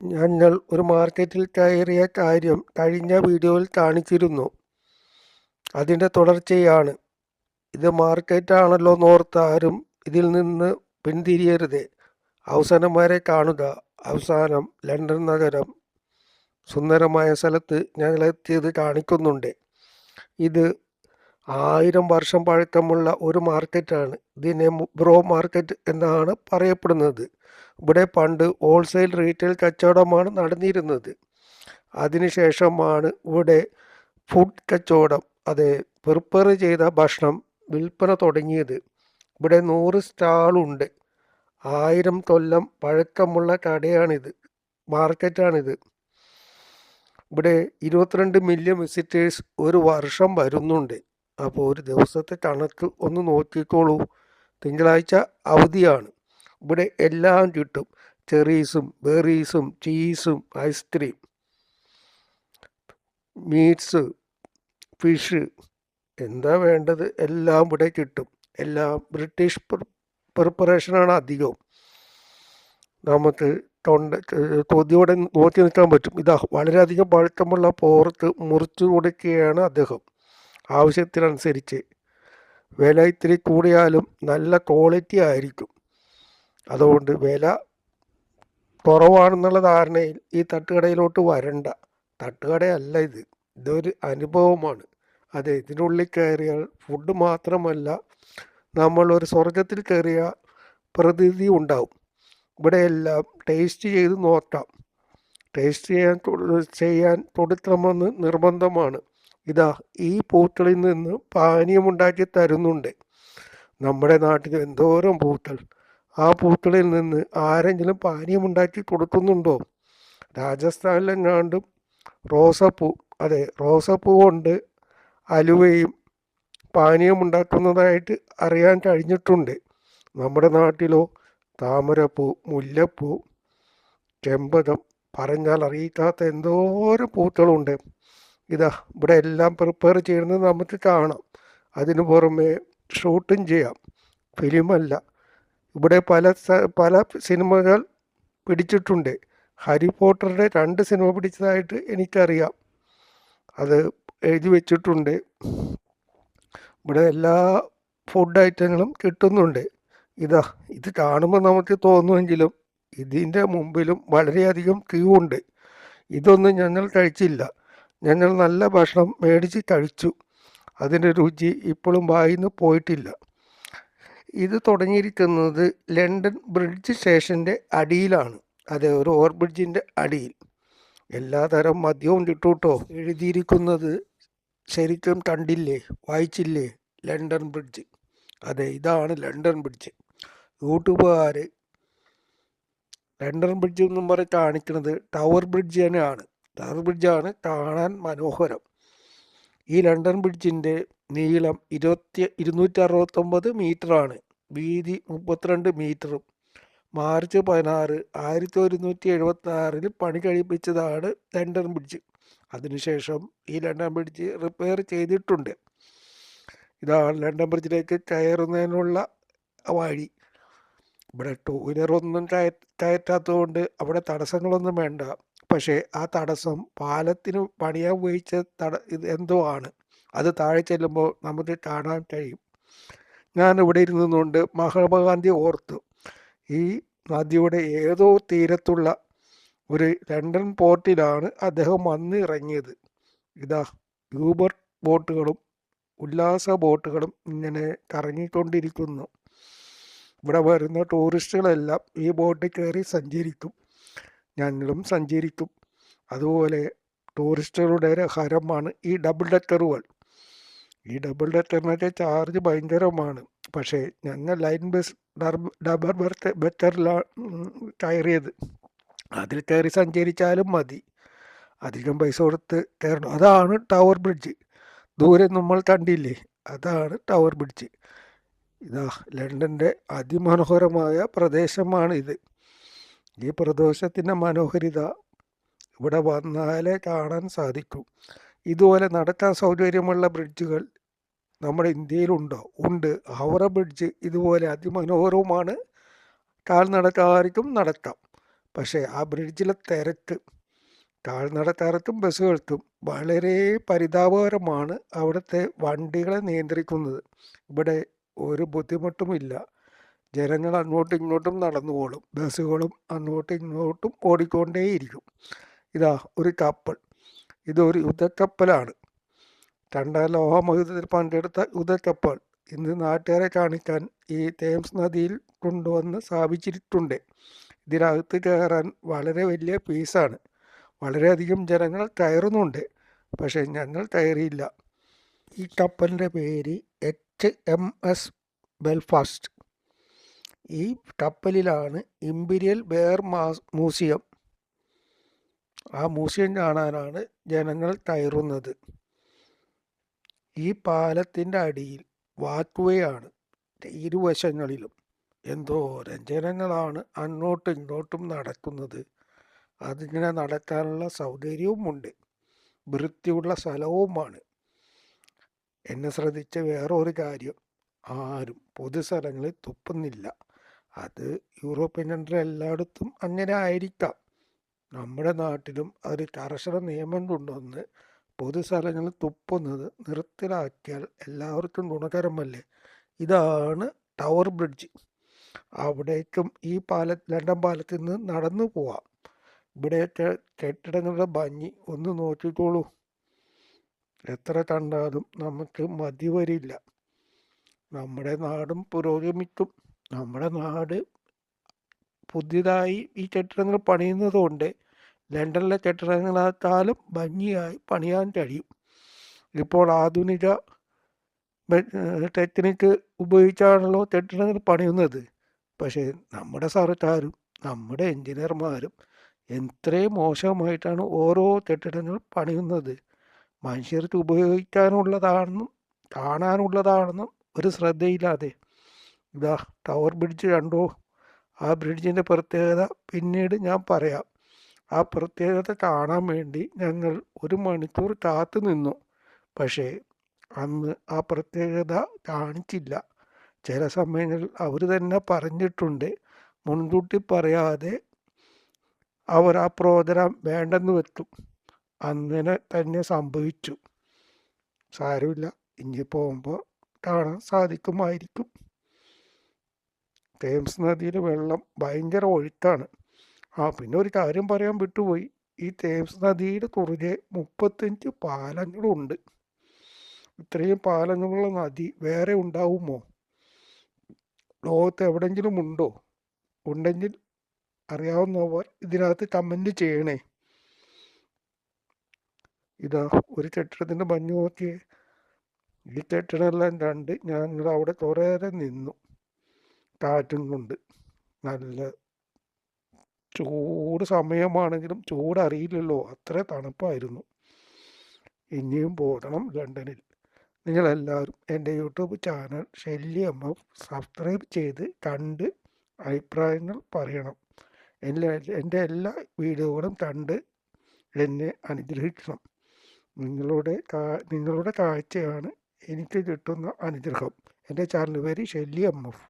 ഞങ്ങൾ ഒരു മാർക്കറ്റിൽ കയറിയ കാര്യം കഴിഞ്ഞ വീഡിയോയിൽ കാണിച്ചിരുന്നു. അതിന്റെ തുടർച്ചയാണ്. ഇത് മാർക്കറ്റാണല്ലോ നോർത്ത് ആരും ഇതിൽ നിന്ന് പിന്തിരിയരുത്. അവസാനം വരെ കാണുക. അവസാനം ലണ്ടൻ നഗരം സുന്ദരമായ സ്ഥലത്ത് ഞങ്ങളെത്തിയത് കാണിക്കുന്നുണ്ട്. ഇത് ആയിരം വർഷം പഴക്കമുള്ള ഒരു മാർക്കറ്റാണ്. ഇതിനെ ബ്രോ മാർക്കറ്റ് എന്നാണ് പറയപ്പെടുന്നത്. ഇവിടെ പണ്ട് ഹോൾസെയിൽ റീറ്റെയിൽ കച്ചവടമാണ് നടന്നിരുന്നത്. അതിനുശേഷമാണ് ഇവിടെ ഫുഡ് കച്ചവടം അതെ പ്രിപ്പയർ ചെയ്ത ഭക്ഷണം വിൽപ്പന തുടങ്ങിയത്. ഇവിടെ നൂറ് സ്റ്റാളുണ്ട് ആയിരം കൊല്ലം പഴക്കമുള്ള കടയാണിത് മാർക്കറ്റാണിത്. ഇവിടെ ഇരുപത്തിരണ്ട് മില്യൺ വിസിറ്റേഴ്സ് ഒരു വർഷം വരുന്നുണ്ട്. അപ്പോൾ ഒരു ദിവസത്തെ കണക്ക് ഒന്ന് നോക്കിക്കോളൂ. തിങ്കളാഴ്ച അവധിയാണ്. ഇവിടെ എല്ലാം കിട്ടും. ചെറീസും ബെറീസും ചീസും ഐസ്ക്രീം മീറ്റ്സ് ഫിഷ് എന്താ വേണ്ടത് എല്ലാം ഇവിടെ കിട്ടും. എല്ലാം ബ്രിട്ടീഷ് പ്രിപ്പറേഷനാണ് അധികവും. നമുക്ക് തൊണ്ട തൊതിയോടെ നോക്കി നിൽക്കാൻ പറ്റും. ഇതാ വളരെയധികം പഴുത്തമുള്ള പോർത്ത് മുറിച്ചു കൊടുക്കുകയാണ് അദ്ദേഹം. ആവശ്യത്തിനനുസരിച്ച്. വില ഇത്തിരി കൂടിയാലും നല്ല ക്വാളിറ്റി ആയിരിക്കും. അതുകൊണ്ട് വില കുറവാണെന്നുള്ള ധാരണയിൽ ഈ തട്ടുകടയിലോട്ട് വരണ്ട. തട്ടുകടയല്ല ഇത്. ഇതൊരു അനുഭവമാണ്. അതെ ഇതിനുള്ളിൽ കയറിയാൽ ഫുഡ് മാത്രമല്ല നമ്മൾ ഒരു സ്വർഗത്തിൽ കയറിയ പ്രതീതി ഉണ്ടാവും. ഇവിടെയെല്ലാം ടേസ്റ്റ് ചെയ്ത് നോക്കാം. ടേസ്റ്റ് ചെയ്യാൻ ചെയ്യാൻ തൊടുത്തണമെന്ന് നിർബന്ധമാണ്. ഇതാ ഈ പൂക്കളിൽ നിന്ന് പാനീയമുണ്ടാക്കി തരുന്നുണ്ട്. നമ്മുടെ നാട്ടിൽ എന്തോരം പൂക്കൾ ആ പൂക്കളിൽ നിന്ന് ആരെങ്കിലും പാനീയമുണ്ടാക്കി കൊടുക്കുന്നുണ്ടോ? രാജസ്ഥാനിലെങ്ങാണ്ടും റോസപ്പൂ അതെ റോസപ്പൂ കൊണ്ട് അലുവയും പാനീയമുണ്ടാക്കുന്നതായിട്ട് അറിയാൻ കഴിഞ്ഞിട്ടുണ്ട്. നമ്മുടെ നാട്ടിലോ താമരപ്പൂ മുല്ലപ്പൂ ചെമ്പകം പറഞ്ഞാൽ അറിയിക്കാത്ത എന്തോരം പൂക്കളുണ്ട്. ഇതാ ഇവിടെ എല്ലാം പ്രിപ്പയർ ചെയ്യുന്നത് നമുക്ക് കാണാം. അതിനു പുറമെ ഷൂട്ടും ചെയ്യാം. ഫിലിമല്ല. ഇവിടെ പല പല സിനിമകൾ പിടിച്ചിട്ടുണ്ട്. ഹാരി പോട്ടറുടെ രണ്ട് സിനിമ പിടിച്ചതായിട്ട് എനിക്കറിയാം. അത് എഴുതി വെച്ചിട്ടുണ്ട്. ഇവിടെ എല്ലാ ഫുഡ് ഐറ്റങ്ങളും കിട്ടുന്നുണ്ട്. ഇതാ ഇത് കാണുമ്പോൾ നമുക്ക് തോന്നുമെങ്കിലും ഇതിന്റെ മുമ്പിലും വളരെയധികം ക്യൂ ഉണ്ട്. ഇതൊന്നും ഞങ്ങൾ കഴിച്ചില്ല. ഞങ്ങൾ നല്ല ഭക്ഷണം മേടിച്ച് കഴിച്ചു. അതിന്റെ രുചി ഇപ്പോഴും വായിന്ന് പോയിട്ടില്ല. ഇത് തുടങ്ങിയിരിക്കുന്നത് ലണ്ടൻ ബ്രിഡ്ജ് സ്റ്റേഷന്റെ അടിയിലാണ്. അതെ ഒരു ഓവർ ബ്രിഡ്ജിന്റെ അടിയിൽ. എല്ലാ തരം മദ്യവും കിട്ടൂട്ടോ? എഴുതിയിരിക്കുന്നത് ശരിക്കും കണ്ടില്ലേ? വായിച്ചില്ലേ? London bridge. അതെ ഇതാണ് ലണ്ടൻ ബ്രിഡ്ജ്. യൂട്യൂബുകാർ ലണ്ടൻ ബ്രിഡ്ജ് എന്നും പറഞ്ഞ് കാണിക്കുന്നത് ടവർ ബ്രിഡ്ജ് തന്നെയാണ്. ടവർ ബ്രിഡ്ജാണ് കാണാൻ മനോഹരം. ഈ ലണ്ടൻ ബ്രിഡ്ജിന്റെ നീളം ഇരുപത്തി ഇരുന്നൂറ്റി അറുപത്തൊമ്പത് മീറ്ററാണ് വീതി മുപ്പത്തിരണ്ട് മീറ്ററും മാർച്ച് പതിനാറ് ആയിരത്തി ഒരുന്നൂറ്റി എഴുപത്തി ആറിൽ പണി കഴിപ്പിച്ചതാണ് ലണ്ടൻ ബ്രിഡ്ജ് അതിനുശേഷം ഈ ലണ്ടൻ ബ്രിഡ്ജ് റിപ്പയർ ചെയ്തിട്ടുണ്ട്. ഇതാണ് ലണ്ടൻ ബ്രിഡ്ജിലേക്ക് കയറുന്നതിനുള്ള വഴി. ഇവിടെ ടൂ വീലറൊന്നും കയ കയറ്റാത്തതുകൊണ്ട് അവിടെ തടസ്സങ്ങളൊന്നും വേണ്ട. പക്ഷേ ആ തടസ്സം പാലത്തിന് പണിയാൻ ഉപയോഗിച്ച തട ഇത് എന്തോ ആണ്. അത് താഴെ ചെല്ലുമ്പോൾ നമുക്ക് കാണാൻ കഴിയും. ഞാൻ ഇവിടെ ഇരുന്നുകൊണ്ട് മഹാത്മാഗാന്ധി ഓർത്തു. ഈ നദിയുടെ ഏതോ തീരത്തുള്ള ഒരു ലണ്ടൻ പോർട്ടിലാണ് അദ്ദേഹം വന്ന് ഇറങ്ങിയത് ഇതാ യൂബർ ബോട്ടുകളും ഉല്ലാസ ബോട്ടുകളും ഇങ്ങനെ കറങ്ങിക്കൊണ്ടിരിക്കുന്നു. ഇവിടെ വരുന്ന ടൂറിസ്റ്റുകളെല്ലാം ഈ ബോട്ടിൽ കയറി സഞ്ചരിക്കും. ഞങ്ങളും സഞ്ചരിക്കും. അതുപോലെ ടൂറിസ്റ്റുകളുടെ ഹരമാണ് ഈ ഡബിൾ ഡെക്കറുകൾ. ഈ ഡബിൾ ഡെക്കറിനൊക്കെ ചാർജ് ഭയങ്കരമാണ്. പക്ഷേ ഞങ്ങൾ ലൈൻ ബസ് ഡബർ ബർത്ത് ബെറ്ററിലാണ് കയറിയത്. അതിൽ കയറി സഞ്ചരിച്ചാലും മതി. അധികം പൈസ കൊടുത്ത് കയറണം. അതാണ് ടവർ ബ്രിഡ്ജ് ദൂരെ നമ്മൾ കണ്ടില്ലേ? അതാണ് ടവർ ബ്രിഡ്ജ് ഇതാ ലണ്ടന്റെ അതിമനോഹരമായ പ്രദേശമാണ് ഇത്. ഈ പ്രദേശത്തിന്റെ മനോഹരിത ഇവിടെ വന്നാലേ കാണാൻ സാധിക്കും. ഇതുപോലെ നടക്കാൻ സൗകര്യമുള്ള ബ്രിഡ്ജുകൾ നമ്മുടെ ഇന്ത്യയിലുണ്ടോ ഉണ്ട്. ഹൗറ ബ്രിഡ്ജ് ഇതുപോലെ അതിമനോഹരവുമാണ്. താഴ്നടക്കാർക്കും നടക്കാം പക്ഷേ ആ ബ്രിഡ്ജിലെ തിരക്ക് കാൽനടക്കാർക്കും ബസ്സുകൾക്കും വളരെ പരിതാപകരമാണ് അവിടുത്തെ വണ്ടികളെ നിയന്ത്രിക്കുന്നത്. ഇവിടെ ഒരു ബുദ്ധിമുട്ടുമില്ല. ജനങ്ങൾ അങ്ങോട്ടും ഇങ്ങോട്ടും നടന്നുകൊള്ളും ബസ്സുകളും അങ്ങോട്ടും ഇങ്ങോട്ടും ഓടിക്കൊണ്ടേയിരിക്കും. ഇതാ ഒരു കപ്പൽ. ഇതൊരു യുദ്ധക്കപ്പലാണ്. രണ്ടാം ലോഹമഹുദ്ധത്തിൽ പങ്കെടുത്ത യുദ്ധക്കപ്പൽ ഇന്ന് നാട്ടുകാരെ കാണിക്കാൻ ഈ തേംസ് നദിയിൽ കൊണ്ടുവന്ന് സ്ഥാപിച്ചിട്ടുണ്ട്. ഇതിനകത്ത് കയറാൻ വളരെ വലിയ ഫീസാണ് വളരെയധികം ജനങ്ങൾ കയറുന്നുണ്ട് പക്ഷേ ഞങ്ങൾ കയറിയില്ല. ഈ കപ്പലിന്റെ പേര് എച്ച് എം എസ് ബെൽഫാസ്റ്റ് ഈ കപ്പലിലാണ് ഇമ്പീരിയൽ ബെയർ മാസ് മ്യൂസിയം ആ മ്യൂസിയം കാണാനാണ് ജനങ്ങൾ കയറുന്നത്. ഈ പാലത്തിന്റെ അടിയിൽ വാക്വേ ആണ് ഇരുവശങ്ങളിലും. എന്തോ ജനങ്ങളാണ് അങ്ങോട്ടും ഇങ്ങോട്ടും നടക്കുന്നത്. അതിങ്ങനെ നടക്കാനുള്ള സൗകര്യവുമുണ്ട്. വൃത്തിയുള്ള സ്ഥലവുമാണ്. എന്നെ ശ്രദ്ധിച്ച വേറൊരു കാര്യം. ആരും പൊതുസ്ഥലങ്ങളിൽ തുപ്പുന്നില്ല. അത് യൂറോപ്യൻ കൺട്രി എല്ലായിടത്തും അങ്ങനെ ആയിരിക്കാം. നമ്മുടെ നാട്ടിലും അതൊരു കർശന നിയമം കൊണ്ടുവന്ന് പൊതുസ്ഥലങ്ങളിൽ തുപ്പുന്നത് നിർത്തലാക്കിയാൽ എല്ലാവർക്കും ഗുണകരമല്ലേ? ഇതാണ് ടവർ ബ്രിഡ്ജ്. അവിടേക്കും ഈ പാല ലണ്ടൻ പാലത്തിൽ നിന്ന് നടന്നു പോവാം. ഇവിടെയൊക്കെ കെട്ടിടങ്ങളുടെ ഭംഗി ഒന്ന് നോക്കിക്കോളൂ. എത്ര കണ്ടാലും നമുക്ക് മതി വരില്ല. നമ്മുടെ നാടും പുരോഗമിക്കും. നമ്മുടെ നാട് പുതിയതായി ഈ കെട്ടിടങ്ങൾ പണിയുന്നതുകൊണ്ട് ലണ്ടനിലെ കെട്ടിടങ്ങളെക്കാളും ഭംഗിയായി പണിയാൻ കഴിയും. ഇപ്പോൾ ആധുനിക ടെക്നിക്ക് ഉപയോഗിച്ചാണല്ലോ കെട്ടിടങ്ങൾ പണിയുന്നത്. പക്ഷേ നമ്മുടെ സർക്കാരും നമ്മുടെ എഞ്ചിനീയർമാരും എത്രയും മോശമായിട്ടാണ് ഓരോ കെട്ടിടങ്ങൾ പണിയുന്നത്. മനുഷ്യർക്ക് ഉപയോഗിക്കാനുള്ളതാണെന്നും കാണാനുള്ളതാണെന്നും ഒരു ശ്രദ്ധയില്ലാതെ. ഇതാ ടവർ ബ്രിഡ്ജ് കണ്ടോ? ആ ബ്രിഡ്ജിന്റെ പ്രത്യേകത പിന്നീട് ഞാൻ പറയാം. ആ പ്രത്യേകത കാണാൻ വേണ്ടി ഞങ്ങൾ ഒരു മണിക്കൂർ കാത്തു നിന്നു. പക്ഷേ അന്ന് ആ പ്രത്യേകത കാണിച്ചില്ല. ചില സമയങ്ങളിൽ അവർ തന്നെ പറഞ്ഞിട്ടുണ്ട്. മുൻകൂട്ടി പറയാതെ അവർ ആ പ്രോഗ്രാം വേണ്ടെന്ന് വെച്ചു. അങ്ങനെ തന്നെ സംഭവിച്ചു. സാരമില്ല. ഇനി പോകുമ്പോൾ കാണാൻ സാധിക്കുമായിരിക്കും. തേംസ് നദിയിലെ വെള്ളം ഭയങ്കര ഒഴുക്കാണ്. ആ പിന്നെ ഒരു കാര്യം പറയാൻ വിട്ടുപോയി. ഈ തേംസ് നദിയുടെ കുറുകെ മുപ്പത്തഞ്ച് പാലങ്ങളുണ്ട്. ഇത്രയും പാലങ്ങളുള്ള നദി വേറെ ഉണ്ടാവുമോ? ലോകത്ത് എവിടെങ്കിലും ഉണ്ടോ? ഉണ്ടെങ്കിൽ അറിയാവുന്നവർ ഇതിനകത്ത് കമന്റ് ചെയ്യണേ. ഇതാ ഒരു കെട്ടിടത്തിന്റെ മഞ്ഞു നോക്കിയേ. ഈ കെട്ടിടമെല്ലാം കണ്ട് ഞങ്ങൾ അവിടെ കുറേ നേരം നിന്നു. കാറ്റും കൊണ്ട് നല്ല ചൂട് സമയമാണെങ്കിലും ചൂട് അറിയില്ലല്ലോ. അത്ര തണുപ്പായിരുന്നു. ഇനിയും പോകണം ലണ്ടനിൽ. നിങ്ങളെല്ലാവരും എന്റെ യൂട്യൂബ് ചാനൽ ശല്യമ്മ സബ്സ്ക്രൈബ് ചെയ്ത് കണ്ട് അഭിപ്രായങ്ങൾ പറയണം. എല്ലാ എന്റെ എല്ലാ വീഡിയോകളും കണ്ട് എന്നെ അനുഗ്രഹിക്കണം. നിങ്ങളുടെ നിങ്ങളുടെ കാഴ്ചയാണ് എനിക്ക് കിട്ടുന്ന അനുഗ്രഹം. എന്റെ ചാനൽ പേര് ഷെല്ലി എം എഫ്